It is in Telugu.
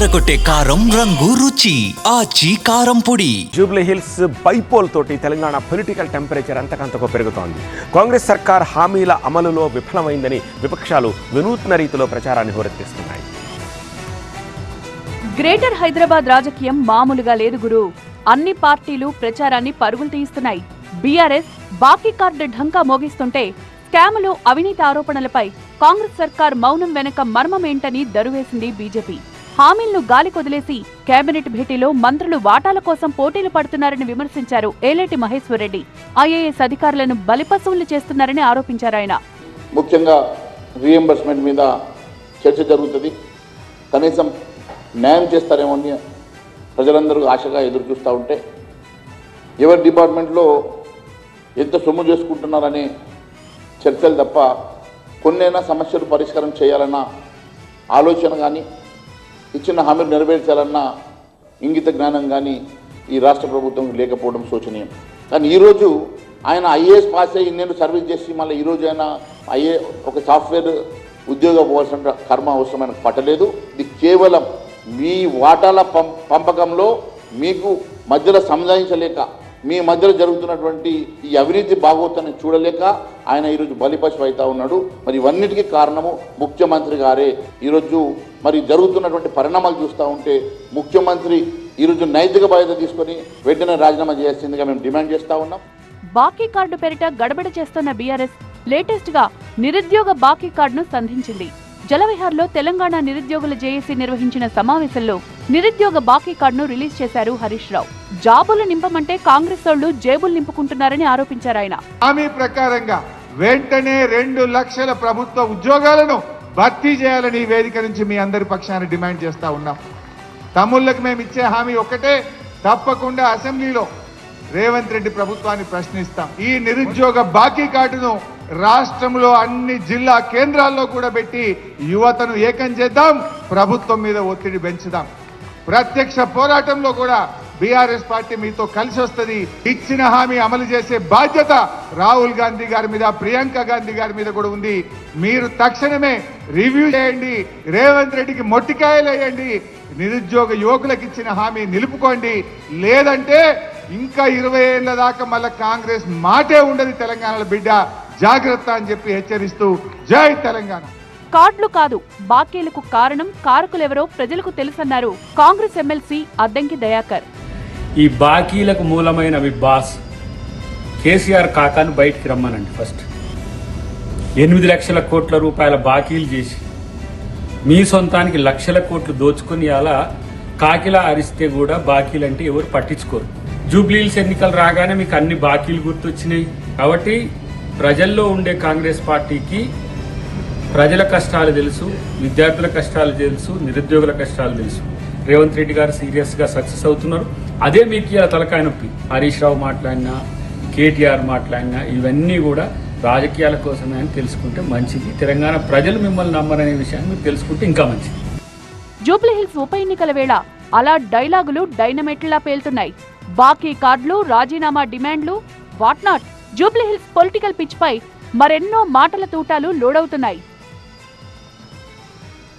అదరగొట్టే కారం రంగు రుచి ఆచి కారం పొడి. జూబ్లీ హిల్స్ బైపోల్ తోటి తెలంగాణ పొలిటికల్ టెంపరేచర్ అంతకంతకు పెరుగుతోంది. కాంగ్రెస్ సర్కార్ హామీల అమలులో విఫలమైందని విపక్షాలు వినూత్న రీతిలో ప్రచారాన్ని హోరెత్తిస్తున్నాయి. గ్రేటర్ హైదరాబాద్ రాజకీయం మామూలుగా లేదు గురు. అన్ని పార్టీలు ప్రచారాన్ని పరుగులు తీస్తున్నాయి బీఆర్ఎస్ బాకీ కార్డు ఢంకా మోగిస్తుంటే స్కాములు అవినీతి ఆరోపణలపై కాంగ్రెస్ సర్కార్ మౌనం వెనక మర్మమేంటని దరువేసింది బీజేపీ. హామీలను గాలి కొదిలేసి కేబినెట్ భేటీలో మంత్రులు వాటాల కోసం పోటీలు పడుతున్నారని విమర్శించారు ఏలేటి మహేశ్వరరెడ్డి. ఐఏఎస్ అధికారులను బలిపశువులు చేస్తున్నారని ఆరోపించారు ఆయన. ముఖ్యంగా రీఎంబర్స్మెంట్ మీద చర్చ జరుగుతుంది. కనీసం న్యాయం చేస్తారేమో అని ప్రజలందరూ ఆశగా ఎదురు చూస్తూ ఉంటే ఎవరి డిపార్ట్మెంట్లో ఎంత సొమ్ము చేసుకుంటున్నారనే చర్చలు తప్ప కొన్నైనా సమస్యలు పరిష్కారం చేయాలన్న ఆలోచన కానీ ఇచ్చిన హామీలు నెరవేర్చాలన్న ఇంగిత జ్ఞానం కానీ ఈ రాష్ట్ర ప్రభుత్వం లేకపోవడం శోచనీయం. కానీ ఈరోజు ఆయన ఐఏఎస్ పాస్ అయ్యి నేను సర్వీస్ చేసి మళ్ళీ ఈరోజు ఆయన ఐఏ ఒక సాఫ్ట్వేర్ ఉద్యోగం పోవాల్సిన కర్మ అవసరం ఆయనకు పట్టలేదు. ఇది కేవలం మీ వాటాల పం పంపకంలో మీకు మధ్యలో సంజాయించలేక మీ మధ్యలో జరుగుతున్నటువంటి ఈ అవినీతి భాగవతాన్ని చూడలేక ఆయన ఈరోజు బలిపశు అవుతా ఉన్నాడు. మరి ఇవన్నిటికీ కారణము ముఖ్యమంత్రి గారే. ఈరోజు మరి జరుగుతున్నటువంటి పరిణామాలు చూస్తూ ఉంటే ముఖ్యమంత్రి ఈరోజు నైతిక బాధ్యత తీసుకొని వెంటనే రాజీనామా చేయాల్సిందిగా మేము డిమాండ్ చేస్తూ ఉన్నాం. బాకీ కార్డు పేరిట గడబడ చేస్తున్న బీఆర్ఎస్ లేటెస్ట్గా నిరుద్యోగ బాకీ కార్డును సంధించింది. జలవిహార్లో తెలంగాణ నిరుద్యోగుల జేఏసీ నిర్వహించిన సమావేశంలో నిరుద్యోగ బాకీ కార్డును రిలీజ్ చేశారు హరీష్ రావు. జాబులు నింపమంటే కాంగ్రెస్ వాళ్ళు జేబులు నింపుకుంటున్నారని ఆరోపించారు ఆయన. హామీ ప్రకారంగా వెంటనే రెండు లక్షల ప్రభుత్వ ఉద్యోగాలను భర్తీ చేయాలని వేదిక నుంచి మీ అందరి పక్షాన డిమాండ్ చేస్తా ఉన్నాం. తమ్ముళ్ళకి మేము ఇచ్చే హామీ ఒక్కటే తప్పకుండా అసెంబ్లీలో రేవంత్ రెడ్డి ప్రభుత్వాన్ని ప్రశ్నిస్తాం. ఈ నిరుద్యోగ బాకీ కార్డును రాష్ట్రంలో అన్ని జిల్లా కేంద్రాల్లో కూడా పెట్టి యువతను ఏకం చేద్దాం ప్రభుత్వం మీద ఒత్తిడి పెంచుదాం. ప్రత్యక్ష పోరాటంలో కూడా బీఆర్ఎస్ పార్టీ మీతో కలిసి వస్తుంది. ఇచ్చిన హామీ అమలు చేసే బాధ్యత రాహుల్ గాంధీ గారి మీద ప్రియాంక గాంధీ గారి మీద కూడా ఉంది. మీరు తక్షణమే రివ్యూ చేయండి రేవంత్ రెడ్డికి మొట్టికాయలు వేయండి నిరుద్యోగ యువకులకు ఇచ్చిన హామీ నిలుపుకోండి. లేదంటే ఇంకా ఇరవై ఏళ్ళ దాకా మళ్ళీ కాంగ్రెస్ మాటే ఉండదు తెలంగాణలో బిడ్డ. జాగ్రత్త అని చెప్పి హెచ్చరిస్తూ జై తెలంగాణ. కార్డులు కాదు బాకీలకు కారణం కారకులెవరో ప్రజలకు తెలుసన్నారు కాంగ్రెస్ ఎమ్మెల్సీ అద్దంకి దయాకర్. ఈ బాకీలకు మూలమైన మీ బాస్ కేసీఆర్ కాకాను బయటికి రమ్మనండి ఫస్ట్. ఎనిమిది లక్షల కోట్ల రూపాయల బాకీలు చేసి మీ సొంతానికి లక్షల కోట్లు దోచుకుని అలా కాకిలా అరిస్తే కూడా బాకీలు అంటే ఎవరు పట్టించుకోరు. జూబ్లీల్స్ ఎన్నికలు రాగానే మీకు అన్ని బాకీలు గుర్తొచ్చినాయి. కాబట్టి ప్రజల్లో ఉండే కాంగ్రెస్ పార్టీకి ప్రజల కష్టాలు తెలుసు విద్యార్థుల కష్టాలు తెలుసు నిరుద్యోగుల కష్టాలు తెలుసు. రేవంత్ రెడ్డి గారు సీరియస్గా సక్సెస్ అవుతున్నారు. అదే మీకు ఇలా తలకాయ నొప్పి. హరీష్ రావు మాట్లాడినా కేటీఆర్ మాట్లాడినా ఇవన్నీ కూడా రాజకీయాల కోసమే అని తెలుసుకుంటే మంచిది. తెలంగాణ ప్రజలు మిమ్మల్ని నమ్మరనే విషయాన్ని మీరు తెలుసుకుంటే ఇంకా మంచిది. జూబ్లీహిల్స్ ఉప ఎన్నికల వేళ అలా డైలాగులు డైనమైట్లా పేలుతున్నాయి. బాకీ కార్డులు రాజీనామా డిమాండ్లు what not? Jubilee Hills political pitch పై మరెన్నో మాటల తూటాలు లోడవుతున్నాయి.